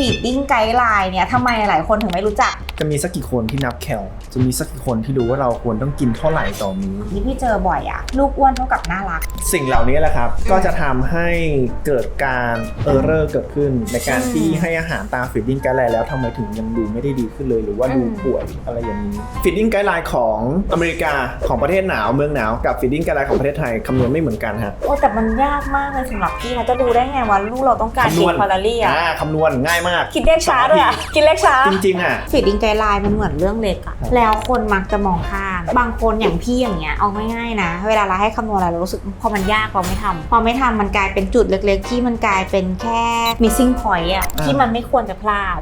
ฟีดดิ้งไกด์ไลน์เนี่ยทำไมหลายคนถึงไม่รู้จักจะมีสักกี่คนที่นับแคลจะมีสักกี่คนที่รู้ว่าเราควรต้องกินเท่าไหร่ต่อมื้อที่พี่เจอบ่อยอะลูกอ้วนเท่ากับน่ารัก สิ่งเหล่านี้แหละครับ ก็จะทำให้เกิดการเออร์เรอร์เกิดขึ้น ในการอืมที่ให้อาหารตามฟีดดิ้งไกด์ไลน์แล้วทำไมถึงยังดูไม่ได้ดีขึ้นเลย หรือว่าดูอืมป่วยอะไรอย่างนี้ฟีดดิ้งไกด์ไลน์ของอเมริกาของประเทศหนาวเมืองหนาวกับฟีดดิ้งไกด์ไลน์ของประเทศไทยคำนวณไม่เหมือนกันฮะ โอ้แต่มันยากมากเลยสำหรับพี่นะจะดูได้ไงว่าลูกเราต้องการคำนกี่วณ แคลอรี่อะอ่าคำนวณง่ายมาก คิดเลขช้าด้วยอะคิดเลขช้าจริงๆอะ ฟีดดิ้งไกด์ไลน์มันเหมือนเรื่องเล็กอะครับแล้วคนมักจะมองข้ามบางคนอย่างพี่อย่างเงี้ยเอาง่ายๆนะ เวลาเราให้คำนวณอะไรเรารู้สึกพอมันยากเราไม่ทำพอไม่ทำมันกลายเป็นจุดเล็ก ๆ ที่มันกลายเป็นแค่ missing point อะที่มันไม่ควรจะพลาด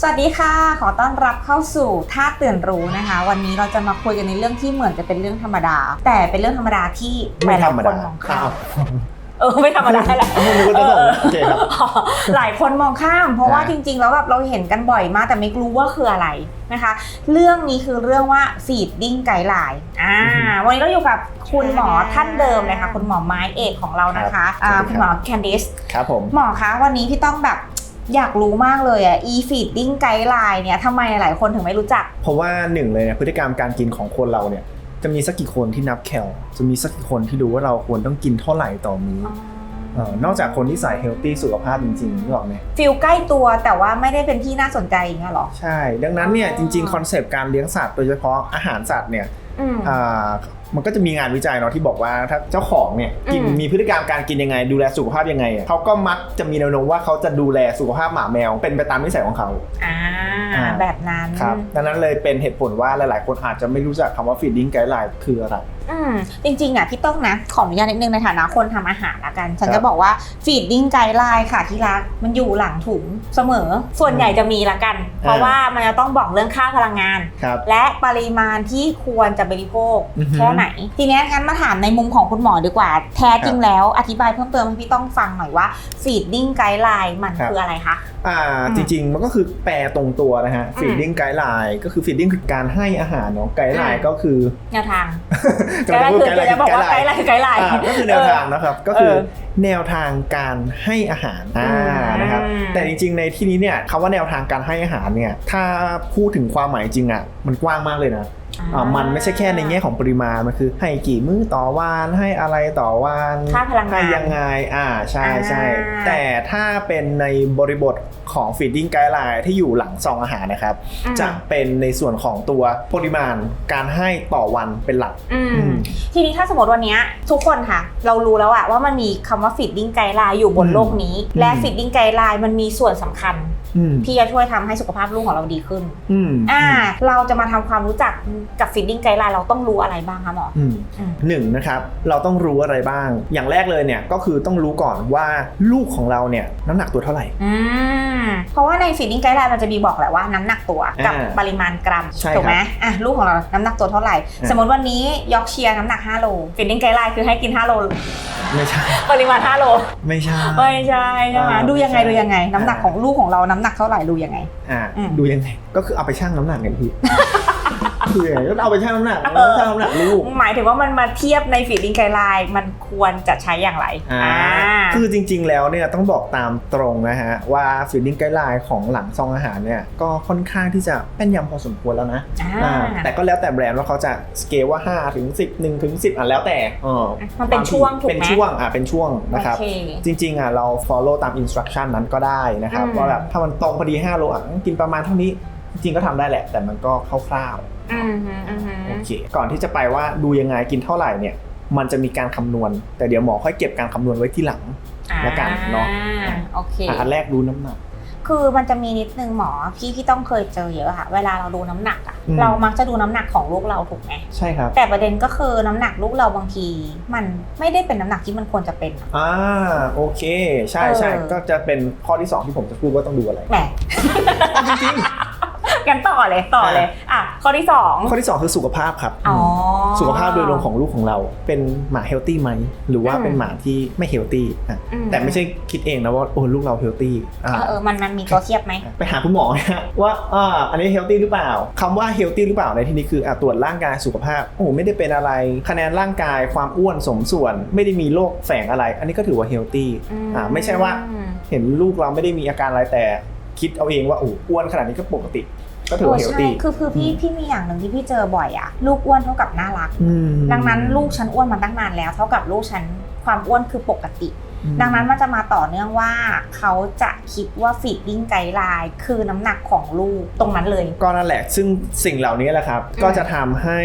สวัสดีค่ะ ขอต้อนรับเข้าสู่ท่าตื่นรู้นะคะ วันนี้เราจะมาคุยกันในเรื่องที่เหมือนจะเป็นเรื่องธรรมดา แต่เป็นเรื่องธรรมดาที่หไม่ลายธรๆรมคดานมองข้าอ้าวม เออไม่ธรรมดาแหละไม่รู้จะส่งโอเคครับอ๋อหลายคนมองข้าม เพราะว่าอ่าจริง ๆ แล้วแบบเราเห็นกันบ่อยมากแต่ไม่รู้ว่าคืออะไรนะคะ เรื่องนี้คือเรื่องว่า feeding guideline อ่าวันนี้เราอยู่กับคุณหมอท่านเดิมเลยค่ะคุณหมอไม้เอกของเรานะคะอ่าคุณหมอแคนดิสครับผมหมอคะวันนี้พี่ต้องแบบอยากรู้มากเลยอะ e feeding guideline เนี่ยทำไมหลายคนถึงไม่รู้จัก เพราะว่าหนึ่งเลยเนี่ยพฤติกรรมการกินของคนเราเนี่ย จะมีสักกี่คนที่นับแคลจะมีสักกี่คนที่รู้ว่าเราควรต้องกินเท่าไหร่ต่อมื้อเออนอกจากคนที่ใส่เฮลตี้สุขภาพจริงๆนึกออกไหมฟิลใกล้ตัวแต่ว่าไม่ได้เป็นที่น่าสนใจอย่างเงี้ยเหรอ ใช่ ดังนั้นเนี่ยอ๋อจริงๆคอนเซปต์การเลี้ยงสัตว์โดยเฉพาะอาหารสัตว์เนี่ยอื มอ่ามันก็จะมีงานวิจัยเนาะที่บอกว่าถ้าเจ้าของเนี่ยกินอืมมีพฤติกรรมการกินยังไง ดูแลสุขภาพยังไงอะเขาก็มักจะมีแนวโน้มว่าเขาจะดูแลสุขภาพหมาแมว เป็นไปตามนิสัยของเขาอ่าอ่าแบบนั้นครับดังนั้นเลยเป็นเหตุผลว่าหลาย ๆ คนอาจจะไม่รู้จักคำว่า feeding guideline คืออะไรอืมจริงๆอะพี่ต้องนะขออนุญาตนิดนึงในฐานะคนทำอาหารละกัน ฉันครัจะบบอกว่า feeding guideline ค่ะที่รักมันอยู่หลังถุงเสมอ ส่วนใหญ่จะมีละกัน เพราะว่ามันจะต้องบอกเรื่องค่าพลังงานครับและปริมาณที่ควรจะบริโภคอือฮึแค่ไหน ทีเนี้ยงั้นมาถามในมุมของคุณหมอดีกว่า แท้จริงแล้วอธิบายเพิ่มเติมให้พี่ต้องฟังหน่อยว่า feeding guideline มันครับคืออะไรคะอ่าอืมจริงๆ มันก็คือแปลตรงตัวนะฮะอืม feeding guideline ก็คือ feeding คือการให้อาหารเนาะ guideline อืมก็คือแนวทางจะไกด์ไลน์พูดคือจะบอกว่าไกด์ไลน์คือไกด์ไลน์อ่าก็คือแนวทางนะครับก็คือเออแนวทางการให้อาหารอ่าอืมนะครับแต่จริง ๆ ในที่นี้เนี่ยคำว่าแนวทางการให้อาหารเนี่ยถ้าพูดถึงความหมายจริงอะมันกว้างมากเลยนะอ่า มันไม่ใช่แค่ในแง่ของปริมาณ มันคือให้กี่มื้อต่อวันให้อะไรต่อวันค่าพลังงานให้ยังไง อ่าใช่ใช่อ่าแต่ถ้าเป็นในบริบทของ feeding guideline ที่อยู่หลังซองอาหารนะครับอืมจะเป็นในส่วนของตัวปริมาณการให้ต่อวันเป็นหลักอืมอืมทีนี้ถ้าสมมติวันเนี้ยทุกคนค่ะ เรารู้แล้วอะว่ามันมีคำว่า feeding guideline อยู่บนอืมโลกนี้ และอืม feeding guideline มันมีส่วนสำคัญอืม ที่จะช่วยทำให้สุขภาพลูกของเราดีขึ้นอืมอ่า เราจะมาทำความรู้จักกับ feeding guideline เราต้องรู้อะไรบ้างคะหมออืมอืมหนึ่งนะครับเราต้องรู้อะไรบ้าง อย่างแรกเลยเนี่ยก็คือต้องรู้ก่อนว่าลูกของเราเนี่ยน้ำหนักตัวเท่าไหร่อืมเพราะว่าใน feeding guideline มันจะมีบอกแหละว่าน้ำหนักตัวกับอ่าปริมาณกรัมใช่ถูกไหมครับอะลูกของเราน้ำหนักตัวเท่าไหร่อ่าสมมติวันนี้ยอกเชียร์น้ำหนัก5โล feeding guideline คือให้กิน5โลไม่ใช่ปริมาณ5โลไม่ใช่ไม่ใช่ใช่ไหมอ่าดูยังไงไม่ใช่ดูยังไง น้ำหนักของลูกของเราน้ำหนักเท่าไหร่ดูยังไงอ่าอืมดูยังไงก็คือเอาไปชั่งน้ำหนักกันพี่ คือยังไงก็เอาไปชั่งน้ำหนักเออชั่งน้ำหนักลูก หมายถึงว่ามันมาเทียบในฟีดดิ้งไกด์ไลน์มันควรจะใช้อย่างไรอ่าคือจริง ๆ แล้วเนี่ยต้องบอกตามตรงนะฮะ ว่า feeding guideline ของหลังซองอาหารเนี่ยก็ค่อนข้างที่จะแม่นยำพอสมควรแล้วนะอ่าอ่าแต่ก็แล้วแต่แบรนด์ว่าเขาจะสเกลว่า5ถึง10 1ถึง10อะแล้วแต่เออมันเป็นช่วงถูกไหมเป็นช่วงอะเป็นช่วงนะครับโอเคจริงๆอะเรา follow ตาม instruction นั้นก็ได้นะครับอืมว่าแบบถ้ามันตรงพอดี 5 โลอะกินประมาณเท่านี้ จริงๆก็ทำได้แหละ แต่มันก็คร่าวอืมฮึอืมฮึๆโอเคก่อนที่จะไปว่าดูยังไงกินเท่าไหร่เนี่ย มันจะมีการคำนวณ แต่เดี๋ยวหมอค่อยเก็บการคำนวณไว้ที่หลังแล้วกันเนาะอ่โอเคอะอันแรกรู้น้ำหนักคือมันจะมีนิดนึงหมอพี่พี่ต้องเคยเจอเยอะค่ะ เวลาเราดูน้ำหนักอะอืมเรามักจะดูน้ำหนักของลูกเราถูกไหมใช่ครับแต่ประเด็นก็คือน้ำหนักลูกเราบางที มันไม่ได้เป็นน้ำหนักที่มันควรจะเป็นอะอ่าโอเค ใช่ใช่เออก็จะเป็นข้อที่ 2 ที่ผมจะพูดว่าต้องดูอะไรแหมจริง กันต่อเลยต่อเลยอะข้อที่สองๆข้อที่ 2 คือสุขภาพครับอ๋อสุขภาพโดยรวมของลูกของเรา เป็นหมาเฮลตี้ไหมหรือว่าอืมเป็นหมาที่ไม่เฮลตี้อะอืแต่ไม่ใช่คิดเองนะว่าโอ้ลูกเราเฮลตี้อ่าเออเออมันมันมีตัวเทียบไหม ไปหาคุณหมอนะฮะว่าอ่าอันนี้เฮลตี้หรือเปล่าคำว่าเฮลตี้หรือเปล่าในที่นี้คืออะตรวจร่างกายสุขภาพโอ้โหไม่ได้เป็นอะไร คะแนนร่างกายความอ้วนสมส่วน ไม่ได้มีโรคแฝงอะไร อันนี้ก็ถือว่าเฮลตี้อืม อ่าไม่ใช่ว่าเห็นลูกเราไม่ได้มีอาการอะไรแต่คิดเอาเองว่าโอ้อ้วนขนาดนี้ก็ปกติ ก็ถือโอ้ว่าเฮลใช่ตี้คือคือพี่พี่มีอย่างหนึ่งที่พี่เจอบ่อยอะลูกอ้วนเท่ากับน่ารัก ดังนั้นลูกฉันอ้วนมาตั้งนานแล้ว เท่ากับลูกฉันความอ้วนคือปกติ ดังนั้นมันจะมาต่อเนื่องว่าเขาจะคิดว่าฟีดดิ้งไกด์ไลน์คือน้ำหนักของลูกตรงนั้นเลย ก็นั่นแหละซึ่งสิ่งเหล่านี้แหละครับอืมก็จะทำให้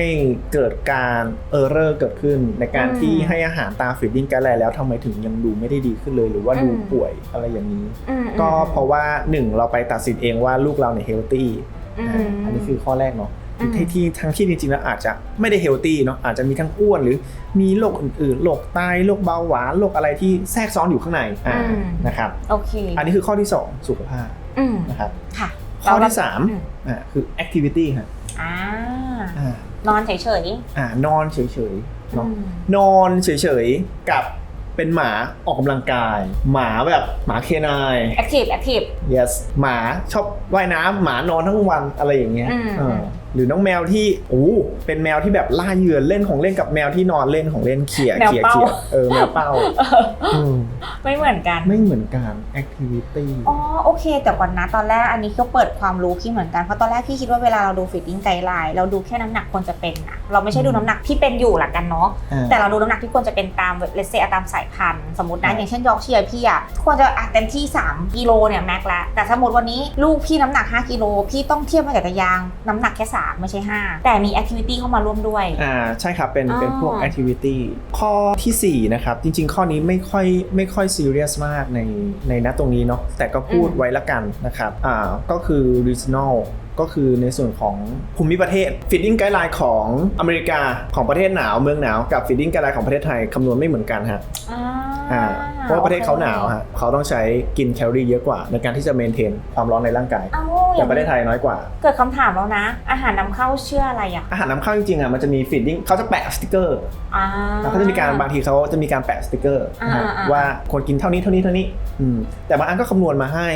เกิดการเออร์เรอร์เกิดขึ้น ในการอืมที่ให้อาหารตามฟีดดิ้งกันแล้วทำไมถึงยังดูไม่ได้ดีขึ้นเลย หรือว่าดูอืมป่วยอะไรอย่างนี้อืมก็เพราะว่าหนึ่งเราไปตัดสินเองว่าลูกเราเนี่ยเฮลตี้ อืมอันนี้คือข้อแรกเนาะอืมที่ที่ทั้งที่จริงๆแล้วอาจจะไม่ได้เฮลตี้เนาะอาจจะมีทั้งอ้วนหรือมีโรคอื่นๆโรคไตโรคเบาหวานโรคอะไรที่แทรกซ้อนอยู่ข้างในอ่าอืมนะครับโอเคอันนี้คือข้อที่สองสุขภาพอืมนะครับค่ะข้อที่สามอือ่าคือ activity ครับอ่าอ่านอนเฉยอ่านอนเฉยๆๆเนาะอืมนอนเฉยๆกับ เป็นหมาออกกำลังกาย หมาแบบหมาเคนาย แอคทีฟแอคทีฟ yes หมาชอบว่ายน้ำหมานอนทั้งวันอะไรอย่างเงี้ยอืม เออ หรือน้องแมวที่โอ้เป็นแมวที่แบบล่าเหยื่อเล่นของเล่นกับแมวที่นอนเล่นของเล่นเขี่ยแมวเขี่ยเป้าเขี่ยเออแมวเป้าอืมไม่เหมือนกันไม่เหมือนกัน activity อ๋อโอเค แต่ก่อนนะตอนแรกอันนี้ก็เปิดความรู้พี่เหมือนกันเพราะตอนแรกพี่คิดว่าเวลาเราดูฟิตติ้งไกด์ไลน์เราดูแค่น้ำหนักควรจะเป็นอะเราไม่ใช่ดูน้ำหนักที่เป็นอยู่หลักกันเนาะอ่าแต่เราดูน้ำหนักที่ควรจะเป็นตามเลเซตามสายพันธุ์สมมตินะอ่าอย่างเช่นยอร์กเชียร์พี่อะควรจะอะเต็มที่ 3กิโลเนี่ยแม็กละแต่สมมติวันนี้ลูกพี่น้ำหนัก 5กิโลพี่ต้องเทียบมากับตะยางน้ำหนักแค่3ไม่ใช่ 5 แต่มีแอคทิวิตี้เข้ามาร่วมด้วย อ่าใช่ครับ เป็นอ๋อเป็นพวก activity ข้อทีสี่ 4 นะครับ จริง ๆ ข้อนี้ไม่ค่อยไม่ค่อย serious มากในในณตรงนี้เนาะแต่ก็พูดไว้ละกันนะครับอ่าก็คือ regional ก็คือในส่วนของภูมิประเทศ feeding guideline ของอเมริกาของประเทศหนาวเมืองหนาวกับ feeding guideline ของประเทศไทยคำนวณไม่เหมือนกันฮะอ่าอ่าเพราะว่าประเทศเขาหนาวฮะเขาต้องใช้กินแคลอรี่เยอะกว่าในการที่จะ maintain ความร้อนในร่างกาย เอ้า แต่ประเทศไทยน้อยกว่า เกิดคำถามแล้วนะ อาหารนำเข้าเชื่ออะไรอะอาหารนำเข้าจริงๆอะมันจะมี feeding เขาจะแปะสติกเกอร์อ่าแล้วเขาจะมีการบางทีเขาจะมีการแปะสติกเกอร์นะฮะอ่าอ่าว่าคนกินเท่านี้เท่านี้เท่านี้อืมแต่บางอันก็คำนวณมาให้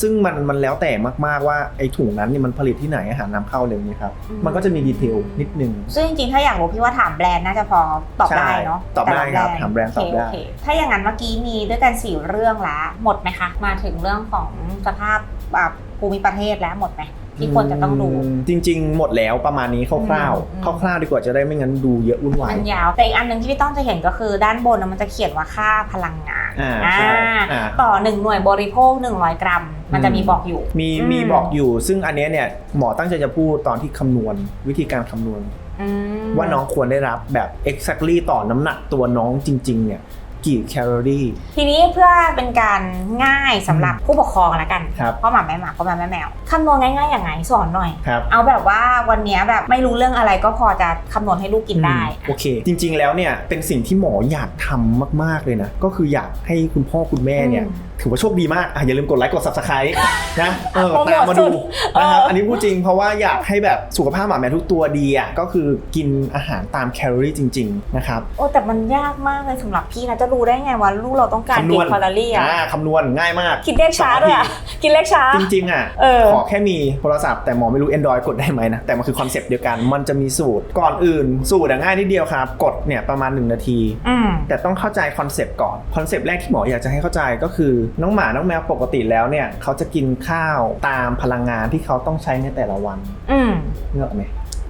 ซึ่งมันมันแล้วแต่มากๆว่าไอ้ถุงนั้นเนี่ยมันผลิตที่ไหนอาหารนำเข้าเลยนี่ครับมันก็จะมีดีเทลนิดนึงซึ่งจริงๆถ้าอยากรู้พี่ว่าถามแบรนด์น่าจะพอตอบได้เนาะใช่ตอบได้แต่ละครับถามแบรนด์ตอบได้โเคโเคถ้าอย่างนั้นเมื่อกี้มีด้วยกันสี่เรื่องละหมดไหมคะมาถึงเรื่องของสภาพแบบ ภูมิประเทศแล้วหมดไหมที่ควรจะต้องดูมจริง ๆ หมดแล้วประมาณนี้คร่าวอืมๆคร่าวๆดีกว่าจะได้ไม่งั้นดูเยอะวุ่นวายมันยาวแต่อีกอันหนึ่งที่พี่ต้องจะเห็นก็คือด้านบนน่ะมันจะเขียนว่าค่าพลังงานอ่าใช่อ่าต่อหนึ่งหน่วยบริโภค 100 กรัม มันจะมีบอกอยู่ มีอืมมีบอกอยู่ ซึ่งอันเนี้ยเนี่ยหมอตั้งใจจะพูดตอนที่คำนวณวิธีการคำนวณอืมว่าน้องควรได้รับแบบ exactly ต่อน้ำหนักตัวน้องจริง ๆ เนี่ย กี่แคลอรี่ ทีนี้เพื่อเป็นการง่ายสำหรับผู้ปกครองละกันครับเพราะหมาแม่หมาก็แม่แม่แมวคำนวณง่ายๆอย่างไงสอนหน่อย ครับ เอาแบบว่าวันเนี้ยแบบไม่รู้เรื่องอะไรก็พอจะคำนวณให้ลูกกินได้อืมโอเค จริงๆแล้วเนี่ยเป็นสิ่งที่หมออยากทำมากๆเลยนะ ก็คืออยากให้คุณพ่อคุณแม่เนี่ย อืมถือว่าโชคดีมากอะอย่าลืมกดไลค์กด subscribe นะเออโปรโมทตามมาดูสุดนะครับเอออั อันนี้พูดจริงเพราะว่าอยากให้แบบสุขภาพหมาแมวทุกตัวดีอะก็คือกินอาหารตามแคลอรี่จริง ๆ นะครับ โอ้แต่มันยากมากเลยสำหรับพี่นะจะรู้ได้ไงว่าลูกเราต้องการคำนกี่วณแคลอรี่อะอ่าคำนวณง่ายมาก คิดเลขช้าด้วยอะคิดเลขช้า จริงๆอะเออขอแค่มีโทรศัพท์แต่หมอไม่รู้ Android กดได้ไหมนะ แต่มันคือคอนเซปต์เดียวกัน มันจะมีสูตรก่อนอื่น สูตรอะง่ายนิดเดียวครับ กดเนี่ยประมาณ 1 นาทีอืมแต่ต้องเข้าใจคอนเซปต์ก่อน คอนเซปต์แรกที่หมออยากจะให้เข้าใจก็คือน้องหมา น้องแมวปกติแล้วเนี่ยเขาจะกินข้าวตามพลังงานที่เขาต้องใช้ในแต่ละวันอืมเนกออกไหม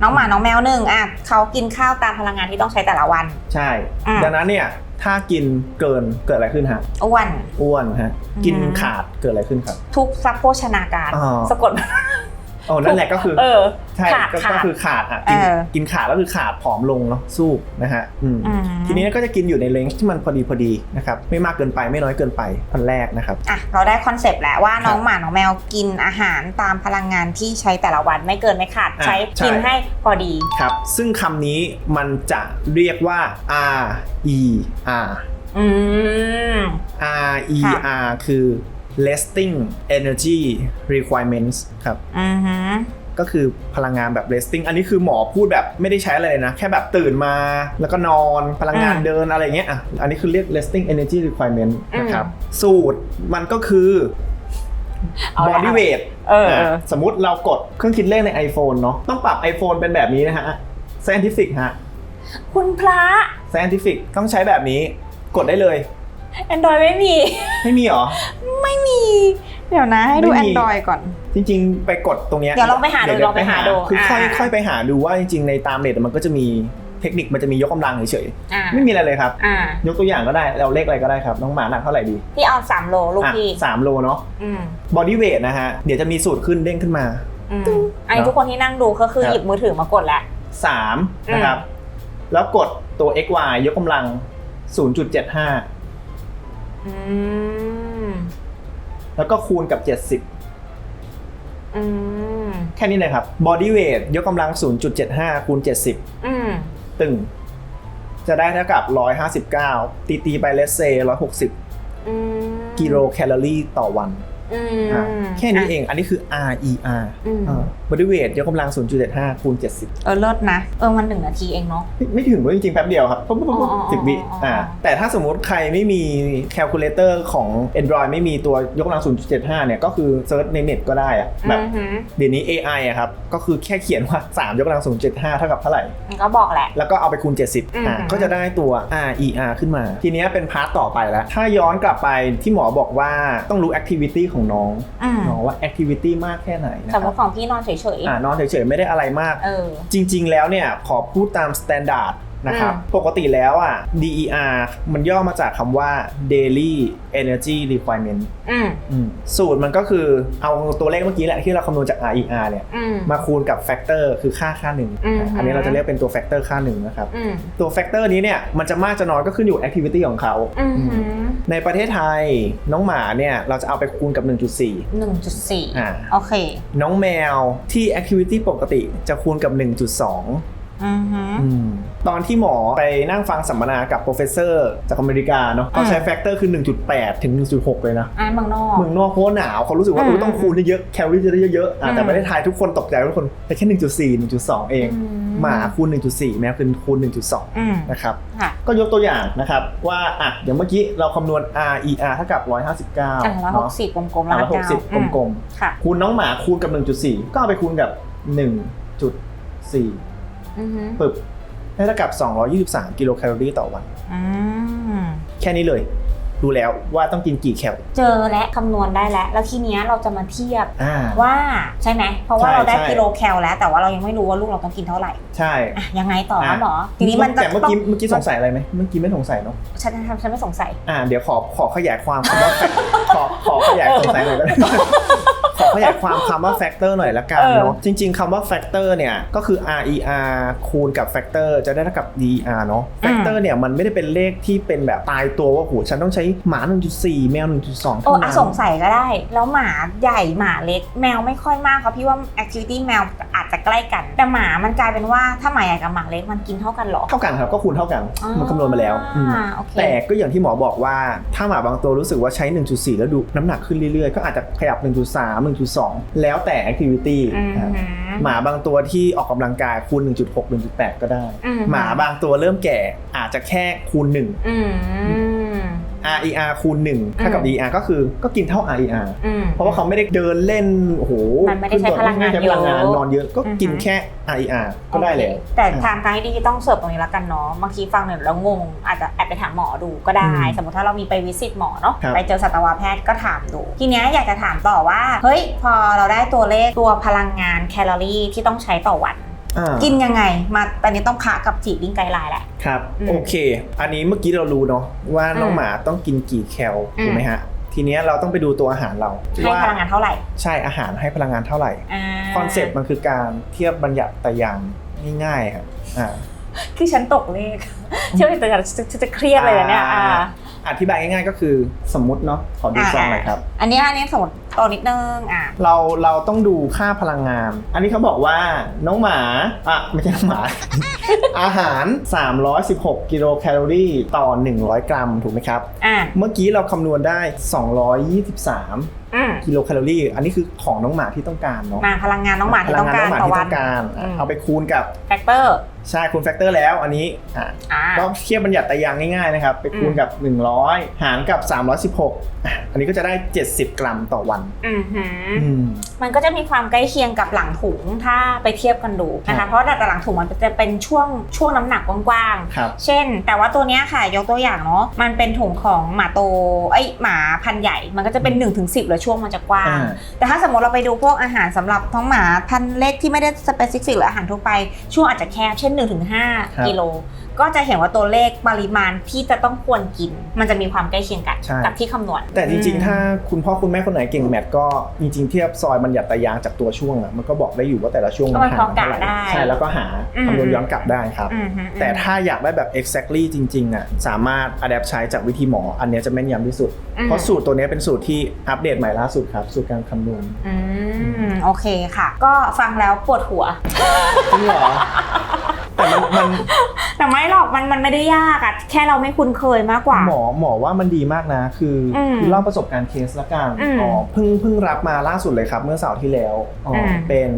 น้องหมาน้องแมวหนึ่งอะเขากินข้าวตามพลังงานที่ต้องใช้แต่ละวัน ใช่อืมดังนั้นเนี่ยถ้ากินเกินเกิดอะไรขึ้นฮะอ้วน อ้วนฮะกินอืมขาดเกิดอะไรขึ้นครับ ทุกซับโภชนาการ อ๋อ สะกด โอ้นั่นแหละก็คือเออใช่ขาดก็ขาก็ดคือขาดอะกินเออกินขาดก็คือขาดผอมลงเนาะสู้นะฮะอืมอืมทีนี้ก็จะกินอยู่ในเลนส์ที่มันพอดีพอดีนะครับไม่มากเกินไปไม่น้อยเกินไปอันแรกนะครับอะเราได้คอนเซปต์แล้วว่าน้องหมาน้องแมวกินอาหารตามพลังงานที่ใช้แต่ละวันไม่เกินไม่ขาดอะใช้ใช่กินให้พอดีครับ ซึ่งคำนี้มันจะเรียกว่า R E R อืม R E ค่ะ R คือ resting energy requirements ครับอือหือก็คือพลังงานแบบ resting อันนี้คือหมอพูดแบบไม่ได้ใช้อะไรเลยนะ แค่แบบตื่นมาแล้วก็นอนพลังงานอืมเดินอะไรเงี้ยอะอันนี้คือเรียก resting energy requirement อืมนะครับ สูตรมันก็คือเอาละ body weight เออเออสมมุติเรากดเครื่องคิดเลขใน iPhone เนาะต้องปรับ iPhone เป็นแบบนี้นะฮะ scientific ฮะ คุณพระ scientific ต้องใช้แบบนี้กดได้เลย Android ไม่มี ไม่มีเหรอ ไม่มี เดี๋ยวนะให้ดู ไม่มี Android ก่อน จริงๆ ไปกดตรงเนี้ยเดี๋ยวลองไปหาดูเยวลองไปหาดูคือค่อยอ่า ค่อยไปหาดูว่าจริงๆในตามเน็ตมันก็จะมีเทคนิคมันจะมียกกำลังเฉยอ่าๆไม่มีอะไรเลยครับ อ่ายกตัวอย่างก็ได้เราเลขอะไรก็ได้ครับน้องหมาหนักเท่าไหร่ดีพี่เอาสามโลลูกอะพี่สามโลเนาะอืมบอดี้เวทนะฮะเดี๋ยวจะมีสูตรขึ้นเด้งขึ้นมา อืมอันนี้ทุกคนที่นั่งดูก็คือครับ หยิบมือถือมากดแล้ว 3 นะครับ แล้วกดตัว xy ยกกำลัง 0.75 อืม แล้วก็คูณกับอืม70แค่นี้เลยครับ body weight ยกกำลัง 0.75 คูณ 70 อืมตึง จะได้เท่ากับ 159 ตีตีๆไปเลสเซ160 อืม กิโลแคลอรี่ต่อวัน อืมอะแค่นี้เอง อันนี้คือ RER อืมอ่า body weight ยกกำลัง 0.75คูณ70 เออเลิศนะ เออมันหนึ่งนาทีเองเนาะ ไม่ไม่ถึงเว้ยจริงๆ แป๊บเดียวครับปุ๊บปุ๊บปุ๊บอ๋อสิบวิอ๋ออ๋ออ่ อ่าแต่ถ้าสมมุติใครไม่มีแคลคูลเลเตอร์ของ Android ไม่มีตัวยกกำลัง 0.75 เนี่ย ก็คือเซิร์ชในเน็ตก็ได้อะแบบอือหือเดี๋ยวนี้ AI อะครับ ก็คือแค่เขียนว่า 3 ยกกำลัง 0.75 เท่ากับเท่าไหร่ มันก็บอกแหละ แล้วก็เอาไปคูณ 70อืม อะก็จะได้ตัว RER ขึ้นมา ทีเนี้ยเป็นพาร์ทต่อไปแล้ว ถ้าย้อนกลับไปที่หมอบอกว่าต้องรู้ activity ของน้องอืมน้องว่า activity มากแค่ไหนนะสคมมรับติของพี่นอนเฉย อ่านอนเฉยๆไม่ได้อะไรมาก ๆ เออ จริงๆ แล้วเนี่ยขอพูดตาม standard นะครับอืมปกติแล้วอะ DER มันย่อมาจากคำว่า daily energy requirement อืมอืมสูตรมันก็คือเอาตัวเลขเมื่อกี้แหละที่เราคำนวณจาก RER เนี่ยอืมมาคูณกับ factor คือค่าค่าหนึ่งอืมอะอันนี้เราจะเรียกเป็นตัว factor ค่าหนึ่งนะครับอืมตัว factor นี้เนี่ยมันจะมากจะน้อยก็ขึ้นอยู่ activity ของเขาอืมอืมในประเทศไทยน้องหมาเนี่ยเราจะเอาไปคูณกับ 1.4หนึ่งจุดสี่อ่าโอเค น้องแมวที่ activity ปกติจะคูณกับ 1.2 อือหืออืมตอนที่หมอไปนั่งฟังสัมมนากับโปรเฟสเซอร์จากอเมริกาเนาะเขาใช้แฟกเตอร์คือ 1.8 ถึง 1.6 เลยนะ อ่านเมืองนอก เมืองนอกเพราะว่าหนาวเขารู้สึกว่าอืมเออต้องคูณเยอะๆแคลอรี่จะได้เยอะๆอะอืมแต่ไม่ได้ทายทุกคนตกใจทุกคนแต่แค่ 1.4 1.2 เอง อืหมาคูณ 1.4 แมวคือคูณอืม1.2นะครับ ค่ะก็ยกตัวอย่างนะครับว่าอะอย่างเมื่อกี้เราคำนวณ RER เท่ากับ159อะร้อยหเนาะกสิบกลมๆแล้วร้อยหกสิบกลมๆ ค่ะๆคูณน้องหมาคูณกับ 1.4 ก็เอาไปคูณกับ 1.4 อือหือปึ๊บได้เท่ากับ 223 กิโลแคลอรี่ต่อวันอืมแค่นี้เลย รู้แล้วว่าต้องกินกี่แคลเจอและคำนวณได้แล้ว แล้วทีเนี้ยเราจะมาเทียบอ่า ว่าใช่ไหมเพราะว่าใช่เราได้ใช่ กิโลแคลแล้ว แต่ว่าเรายังไม่รู้ว่าลูกเราต้องกินเท่าไหร่ใช่อะยังไงต่ออะคะหมอทีนี้มันจะแต่เมื่อกี้เมื่อกี้สงสัยอะไรไหมเมื่อกี้ไม่สงสัยเนาะฉันฉันไม่สงสัย อ่าเดี๋ยวขอขอขยายความคำว่าขอขอขยายสงสัยหน่อยก็ได้ ขอขยายความคำว่า factor หน่อยละกันเออเนาะจริง ๆคำว่า factor เนี่ยก็คือ RER คูณกับ factor จะได้เท่ากับ DER เนาะ factor เนี่ยมันไม่ได้เป็นเลขที่เป็นแบบตายตัวว่าโหฉันต้องใช้หมา 1.4 แมว 1.2โอ้เท่าอะนั้น สงสัยก็ได้ แล้วหมาใหญ่หมาเล็กแมวไม่ค่อยมากครับพี่ว่า activity แมวอาจจะใกล้กัน แต่หมามันกลายเป็นว่าถ้าหมาใหญ่กับหมาเล็กมันกินเท่ากันเหรอเท่ากันครับก็คูณเท่ากันมันคำนวณมาแล้วอืมอ่าโอเค แต่ก็อย่างที่หมอบอกว่า ถ้าหมาบางตัวรู้สึกว่าใช้ 1.4 แล้วดูน้ำหนักขึ้นเรื่อยๆ ก็อาจจะขยับ 1.3 1.2 แล้วแต่ activity อืมอ่าหมาบางตัวที่ออกกำลังกายคูณ 1.6 1.8 ก็ได้ อืหมาบางตัวเริ่มแก่อาจจะแค่คูณ 1 อืม RER คูณ1เท่ากับอืม DER ก็คือก็กินเท่า RER อืมเพราะว่าเขาไม่ได้เดินเล่นโอ้โหมันไม่ได้ใช้พลังงานไม่ได้ใช้พลังงานเยอะนอนเยอะก็กินอือฮึแค่ RER ก็ได้เลยโอเคแต่ทางการที่ดีต้องเสิร์ฟตรงนี้แล้วกันเนาะบางทีฟังเนี่ยแล้วงง อาจจะแอบไปถามหมอดูก็ได้อืมสมมติถ้าเรามีไปวิสิตหมอเนาะครับไปเจอสัตวแพทย์ก็ถามดู ทีเนี้ยอยากจะถามต่อว่า เฮ้ย พอเราได้ตัวเลขตัวพลังงานแคลอรี่ที่ต้องใช้ต่อวันอ่า กินยังไงมาตอนนี้ต้องคะกับจีบวิ่งไกด์ไลน์แหละครับอืมโอเค อันนี้เมื่อกี้เรารู้เนาะว่าน้องอืมหมาต้องกินกี่แคลอืมถูกไหมฮะทีเนี้ยเราต้องไปดูตัวอาหารเราให้ว่าพลังงานเท่าไหร่ ใช่อาหารให้พลังงานเท่าไหร่อ่าคอนเซ็ปต์มันคือการเทียบบัญญัติตารางง่ายๆครับอ่าคือฉันตกเลขเชื่อแต่จะจะเครียดเลยนะเนี่ยอ่าอธิบายง่ายๆก็คือสมมุติเนาะขอดูซองหน่อยครับ อันนี้อันนี้สมมติ โตนิดนึงอะ เราเราต้องดูค่าพลังงาน อันนี้เขาบอกว่าน้องหมาอะไม่ใช่น้องหมา อาหาร 316 กิโลแคลอรี่ต่อ 100 กรัมถูกไหมครับ อะเมื่อกี้เราคำนวณได้ 223 อืมกิโลแคลอรี่ อันนี้คือของน้องหมาที่ต้องการเนาะมาพลังงานน้องหมาที่ต้องพลัการน้องหมาต่อที่วัต้น องการอืม เอาไปคูณกับแฟกเตอร์ใช่คูณแฟกเตอร์แล้วอันนี้อะ อ่าก็เทียบบัญญัติตารางง่ายๆนะครับ ไปคูณกับ 100 หารกับ 316อะอันนี้ก็จะได้ 70 กรัมต่อวันอือหืออืม มันก็จะมีความใกล้เคียงกับหลังถุงถ้าไปเทียบกันดูนะครัคะบ เพราะแต่หลังถุงมันจะเป็นช่วงช่วงน้ำหนักกว้างครับ ๆ เช่น แต่ว่าตัวเนี้ยค่ะยกตัวอย่างเนาะมันเป็นถุงของหมาโตไอยหมาพันธุ์ใหญ่ มันก็จะเป็น1นถึงสิเลยช่วงมันจะกว้าง อ่า แต่ถ้าสมมติเราไปดูพวกอาหารสำหรับท้องหมาพันธุ์เล็กที่ไม่ได้สเปซิฟิกหรืออาหารทั่วไปช่วงอาจจะแคบเช่น1-5กิโล ก็จะเห็นว่าตัวเลขปริมาณที่จะต้องควรกิน มันจะมีความใกล้เคียงกันใช่ กับที่คำนวณ แต่จริงอืมๆถ้าคุณพ่อคุณแม่คนไหนเก่งแมทก็จริงๆเทียบซอยมันหยัดตะยางจากตัวช่วงอะมันก็บอกได้อยู่ว่าแต่ละช่วงก็มันห่างพอกะเท่าไหร่ได้ใช่แล้วก็หาอืม คำนวณย้อนกลับได้ครับ อืมฮึแต่ถ้าอยากได้แบบ exactly จริงๆอะสามารถ adapt ใช้จากวิธีหมอ อันเนี้ยจะแม่นยำที่สุด อืม เพราะสูตรตัวเนี้ยเป็นสูตรที่อัปเดตใหม่ล่าสุดครับ สูตรการคำนวณอืม โอเคค่ะ ก็ฟังแล้วปวดหัว จริงเหรอ แต่มันมันแต่ไม่หรอกมันมันไม่ได้ยากอะแค่เราไม่คุ้นเคยมากกว่า หมอหมอว่ามันดีมากนะ คืออมคือเล่าประสบการณ์เคสละกันอืมอ๋อเพิ่งเพิ่งรับมาล่าสุดเลยครับ เมื่อเสาร์ที่แล้วอ๋ออม เป็น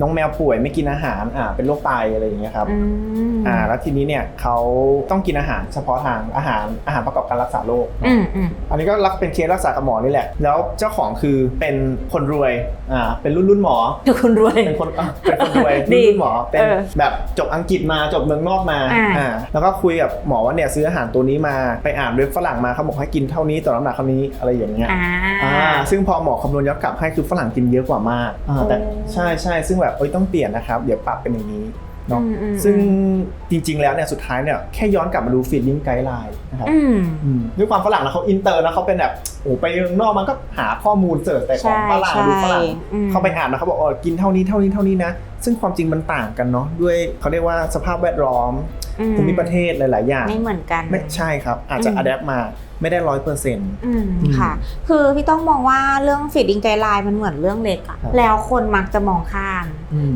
น้องแมวป่วยไม่กินอาหารอ่าเป็นโรคไตอะไรอย่างเงี้ยครับอืมอ่าแล้วทีนี้เนี่ยเขาต้องกินอาหารเฉพาะทางอาหารอาหารประกอบการรักษาโรค อืมอืม อันนี้ก็รักเป็นเคสรักษากับหมอนี่แหละ แล้วเจ้าของคือเป็นคนรวย อ่า เป็นรุ่นรุ่นหมอ คือคุณรวย เป็นคนอะเป็นคนรวยดีรุ่นหมอ เป็นเออ แบบจบอังกฤษมาจบเมืองนอกมาอ่า อ่าแล้วก็คุยกับหมอว่าเนี่ยซื้ออาหารตัวนี้มาไปอ่านเว็บฝรั่งมาเขาบอกให้กินเท่านี้ต่อน้ำหนักเท่านี้อะไรอย่างเงี้ย อ่า อ่าซึ่งพอหมอคำนวณย้อนกลับให้คือฝรั่งกินเยอะกว่ามากอ่าแต่โอ้ใช่ใช่ซึ่งแบบเอ้ยต้องเปลี่ยนนะครับ เดี๋ยวปรับเป็นอย่างนี้เนาะอืมอืม ซึ่งจริงๆแล้วเนี่ยสุดท้ายเนี่ยแค่ย้อนกลับมาดูฟีดดิ้งไกด์ไลน์นะครับอืม อืมด้วยความฝรั่งแล้วเขาอินเตอร์แล้วเขาเป็นแบบโอ้ไปเมืองนอกมันก็หาข้อมูลเสิร์ชแต่ของใช่ฝรั่งใช่ดูฝรั่งอืม เขาไปอ่านแล้วเขาบอกอ๋อกินเท่านี้เท่านี้เท่านี้นะ ซึ่งความจริงมันต่างกันเนาะด้วยเขาเรียกว่าสภาพแวดล้อมอืภูมิประเทศหลาย ๆ อย่าง ไม่เหมือนกันไม่ใช่ครับ อาจจะอืมอัดแอปมา ไม่ได้ร้อยเปอร์เซ็นต์อืมอืมค่ะ คือพี่ต้องมองว่าเรื่องฟีดดิ้งไกด์ไลน์มันเหมือนเรื่องเล็กอะครับแล้วคนมักจะมองข้าม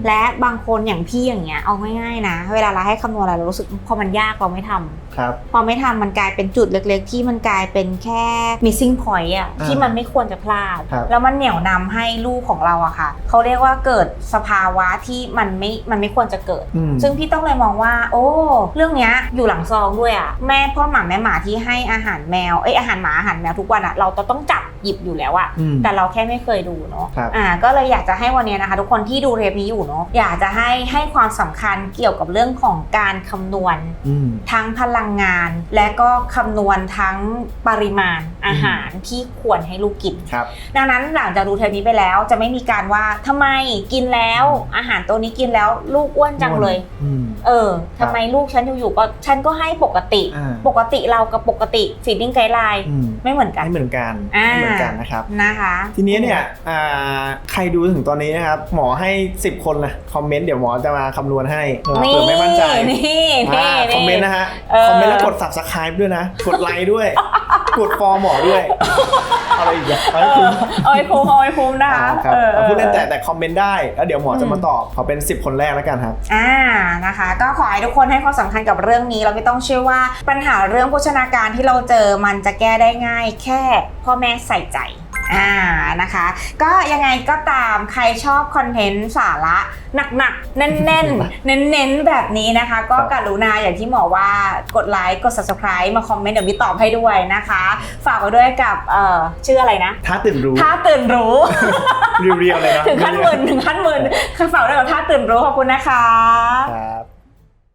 และบางคนอย่างพี่อย่างเงี้ยเอาง่ายๆนะ เวลาเราให้คำนวณอะไรเรารู้สึกพอมันยากเราไม่ทำครับ พอไม่ทำมันกลายเป็นจุดเล็ก ๆ ที่มันกลายเป็นแค่ missing point อะอ่าที่มันไม่ควรจะพลาด ครับ แล้วมันเหนี่ยวนำให้ลูกของเราอะค่ะเขาเรียกว่าเกิดสภาวะที่มันไม่มันไม่ควรจะเกิด อืม ซึ่งพี่ต้องเลยมองว่า โอ้ เรื่องเนี้ยอยู่หลังซองด้วยอะแม่พ่อหมาแม่หมาที่ให้อาหารแมวเอ้ยอาหารหมาอาหารแมวทุกวันอะเราต้องจับ หยิบอยู่แล้วอะอืมแต่เราแค่ไม่เคยดูเนาะครับอ่าก็เลยอยากจะให้วันนี้นะคะ ทุกคนที่ดูเทปนี้อยู่เนาะอยากจะให้ให้ความสำคัญเกี่ยวกับเรื่องของการคำนวณอืมทั้งพลังงาน และก็คำนวณทั้งปริมาณอาหารที่ควรให้ลูกกินครับดังนั้นหลังจากดูเทปนี้ไปแล้วจะไม่มีการว่าทำไมกินแล้วอาหารตัวนี้กินแล้วลูกอ้วนจังเลยอืมเออทำไมลูกฉันอยู่ๆก็ฉันก็ให้ปกติอ่าปกติเรากับปกติฟีดดิ้งไกด์ไลน์อืมไม่เหมือนกันไม่เหมือนกันอ่าไม่เหมือนกันนะครับนะคะ ทีนี้เนี่ยอ่าใครดูถึงตอนนี้นะครับ หมอให้ 10 คนนะคอมเมนต์เดี๋ยวหมอจะมาคำนวณให้เผื่นี่อไม่มั่นใจนี่นี่อ่าคอมเมนต์นะฮะเออคอมเมนต์แล้วกด subscribe ด้วยนะ กดไลค์ด้วย กดฟอลหมอด้วยอะไรอีกอะเอาให้คุ้มเอาไว้คุ้มเอาไว้คุ้มนะคะอ่าครับเออเอาพูดเล่นแต่แต่คอมเมนต์ได้ แล้วเดี๋ยวหมอจะมาอืมตอบขอเป็น 10 คนแรกแล้วกันครับ อ่านะคะ ก็ขอให้ทุกคนให้ความสำคัญกับเรื่องนี้เราไม่ต้องเชื่อว่าปัญหาเรื่องโภชนาการที่เราเจอมันจะแก้ได้ง่าย แค่พ่อแม่ใส่ใจอ่านะคะ ก็ยังไงก็ตามใครชอบคอนเทนต์สาระหนักๆ แน่นๆ เน้นๆ แบบนี้นะคะ ก็ครับกรุณาอย่างที่หมอว่ากดไลค์กด subscribe มาคอมเมนต์เดี๋ยวมีตอบให้ด้วยนะคะ ฝากไว้ด้วยกับเอ่อชื่ออะไรนะถ้าตื่นรู้ถ้าตื่นรู้ เรียวๆเลยนะถึงขั้นหมื่นถึงขั้นหมื่นคือฝากไว้ด้วยกับถ้าตื่นรู้ขอบคุณนะคะครับ